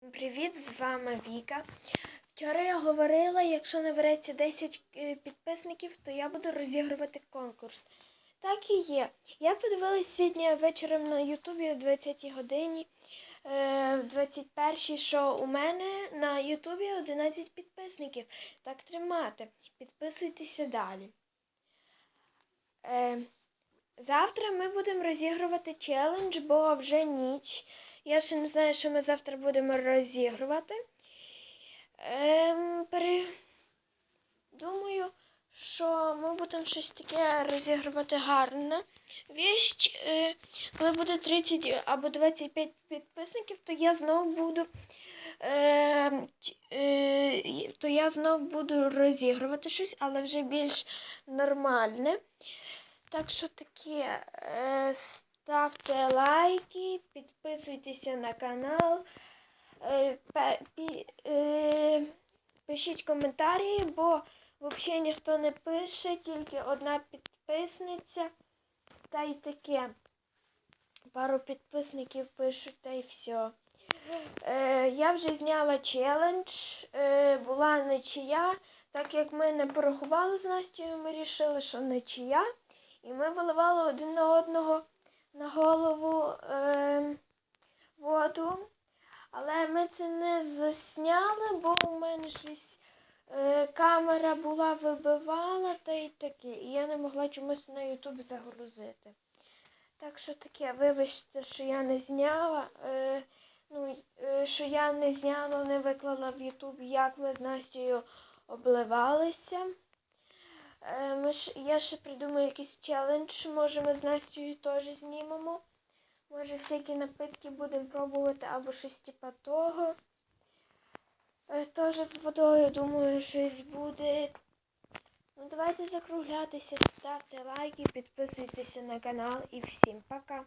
Привіт, з вами Віка. Вчора я говорила, якщо набереться 10 е, підписників, то я буду розігрувати конкурс. Так і є. Я подивилась сьогодні вечором на Ютубі о 20 годині, е, в 21 що у мене на Ютубі 11 підписників. Так тримати. Підписуйтеся далі. Е, завтра ми будемо розігрувати челендж, бо вже ніч. Я ще не знаю, що ми завтра будемо розігрувати. Ем, пере... Думаю, що ми будемо щось таке розігрувати гарне. Віщ, е, коли буде 30 або 25 підписників, то я знову буду. Е, е, то я знов буду розігрувати щось, але вже більш нормальне. Так що таке, е, ставте лайки, підписуйтеся на канал, е, е, пишіть коментарі, бо взагалі ніхто не пише, тільки одна підписниця. Та й таке. Пару підписників пишуть, та й все. Я вже зняла челендж, е, була нічия. Так як ми не порахували з Настю, ми вирішили, що нічия. І ми виливали один на одного на голову е, воду. Але ми це не засняли, бо у мене щось е, камера була вибивала та й таке. І я не могла чомусь на Ютуб загрузити. Так що таке, вибачте, що я не зняла. Е, ну, е, що я не зняла, не виклала в Ютуб, як ми з Настю обливалися. Е, Ми ж, я ще придумаю якийсь челендж, може ми з Настю теж знімемо. Може всякі напитки будемо пробувати або щось типа того. Е, Теж з водою, думаю, щось буде. Ну давайте закруглятися, ставте лайки, підписуйтеся на канал і всім пока.